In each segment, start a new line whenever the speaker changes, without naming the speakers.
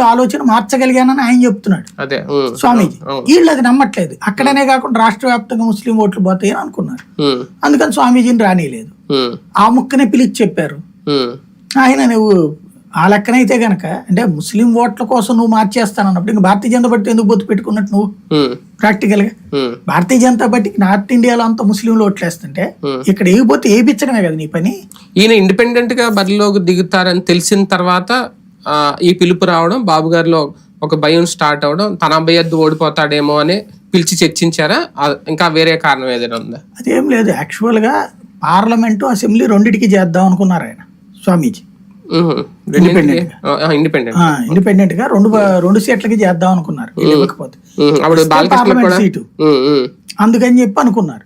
ముస్లింల ఆలోచన మార్చగలిగానని ఆయన చెప్తున్నాడు. స్వామీజీ. వీళ్ళు అది నమ్మట్లేదు. అక్కడనే కాకుండా రాష్ట్ర వ్యాప్తంగా ముస్లిం ఓట్లు పోతాయి అని అనుకున్నారు అందుకని స్వామీజీని రానిలేదు
ఉమ్,
ఆ ముక్కనే పిలిచి చెప్పారు. ఆయన నువ్వు ఆ లెక్కనైతే గనక అంటే ముస్లిం ఓట్ల కోసం నువ్వు మార్చేస్తానన్నప్పుడు ఇంకా భారతీయ జనతా పార్టీ ఎందుకు పొత్తు పెట్టుకున్నట్టు నువ్వు?
ప్రాక్టికల్గా
భారతీయ జనతా పార్టీకి నార్త్ ఇండియాలో అంతా ముస్లింలు ఓట్లేస్తుంటే. ఇక్కడ ఏగిపోతే ఏపించడమే కదా నీ పని?
ఈయన ఇండిపెండెంట్గా బరిలోకి దిగుతారని తెలిసిన తర్వాత ఈ పిలుపు రావడం బాబు గారిలో ఒక భయం స్టార్ట్ అవడం తన అభ్యర్థి ఓడిపోతాడేమో అని పిలిచి చర్చించారా? ఇంకా వేరే కారణం ఏదైనా ఉందా?
అదేం లేదు. యాక్చువల్గా పార్లమెంటు అసెంబ్లీ రెండిటికి చేద్దాం అనుకున్నారు ఆయన స్వామీజీ.
ఇండిపెండెంట్.
ఇండిపెండెంట్గా రెండు రెండు సీట్లకి చేద్దాం అనుకున్నారు ఇవ్వకపోతే పార్లమెంట్ సీటు. అందుకని చెప్పి అనుకున్నారు.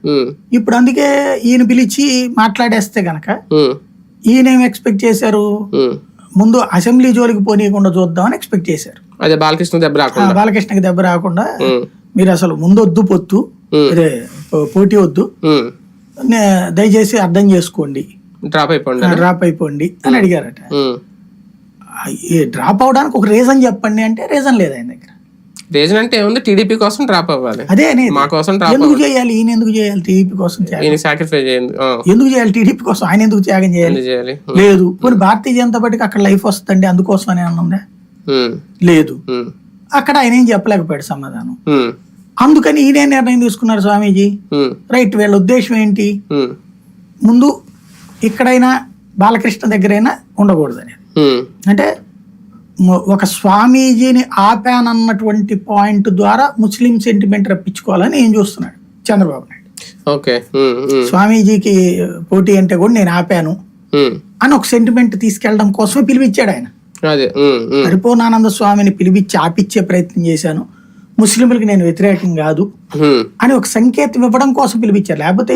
ఇప్పుడు అందుకే ఈయన పిలిచి మాట్లాడేస్తే గనక ఈయన ఏం ఎక్స్పెక్ట్ చేశారు. ముందు అసెంబ్లీ జోలికి పోనీయకుండా చూద్దామని ఎక్స్పెక్ట్ చేశారు.
అదే బాలకృష్ణ దెబ్బ రాకుండా.
బాలకృష్ణకి దెబ్బ రాకుండా మీరు అసలు ముందు వద్దు పొత్తు అదే పోటీ వద్దు. దయచేసి అర్థం చేసుకోండి.
డ్రాప్ అయిపోండి
డ్రాప్ అయిపోండి అని అడిగారట. డ్రాప్ అవడానికి ఒక రీజన్ చెప్పండి అంటే రీజన్ లేదు ఆయన దగ్గర.
రీజన్ అంటే ఏముంది? టీడీపీ కోసం డ్రాప్ అవ్వాలి.
అదే అనేది
మా కోసం డ్రాప్
ఎందుకు చేయాలి? ఈయన ఎందుకు చేయాలి? టీడీపీ కోసం
ఈయన సాక్రిఫైస్ చేయండి.
ఎందుకు చేయాలి? టీడీపీ కోసం ఆయన ఎందుకు త్యాగం చేయాలి? లేదు. పోనీ భారతీయ జనతా పార్టీకి అక్కడ లైఫ్ వస్తుందండి అందుకోసం అని
ఉమ్,
లేదు. అక్కడ ఆయన ఏం చెప్పలేకపోయాడు సమాధానం. అందుకని ఈయన నిర్ణయం తీసుకున్నారు స్వామీజీ. రైట్ వీళ్ళ ఉద్దేశం ఏంటి? ముందు ఇక్కడైనా బాలకృష్ణ దగ్గరైనా ఉండకూడదని
ఉమ్,
అంటే ఒక స్వామీజీని ఆపానన్నటువంటి పాయింట్ ద్వారా ముస్లిం సెంటిమెంట్ రప్పించుకోవాలని ఏం చూస్తున్నాడు? చంద్రబాబు నాయుడు.
ఓకే.
స్వామీజీకి పోటీ అంటే కూడా నేను ఆపాను. అని ఒక సెంటిమెంట్ తీసుకెళ్ళడం కోసమే పిలిపించాడు ఆయన. పరిపూర్ణానంద స్వామిని పిలిపించి ఆపిచ్చే ప్రయత్నం చేశాను. ముస్లింలకు నేను వ్యతిరేకం కాదు. అని ఒక సంకేతం ఇవ్వడం కోసం పిలిపించారు. లేకపోతే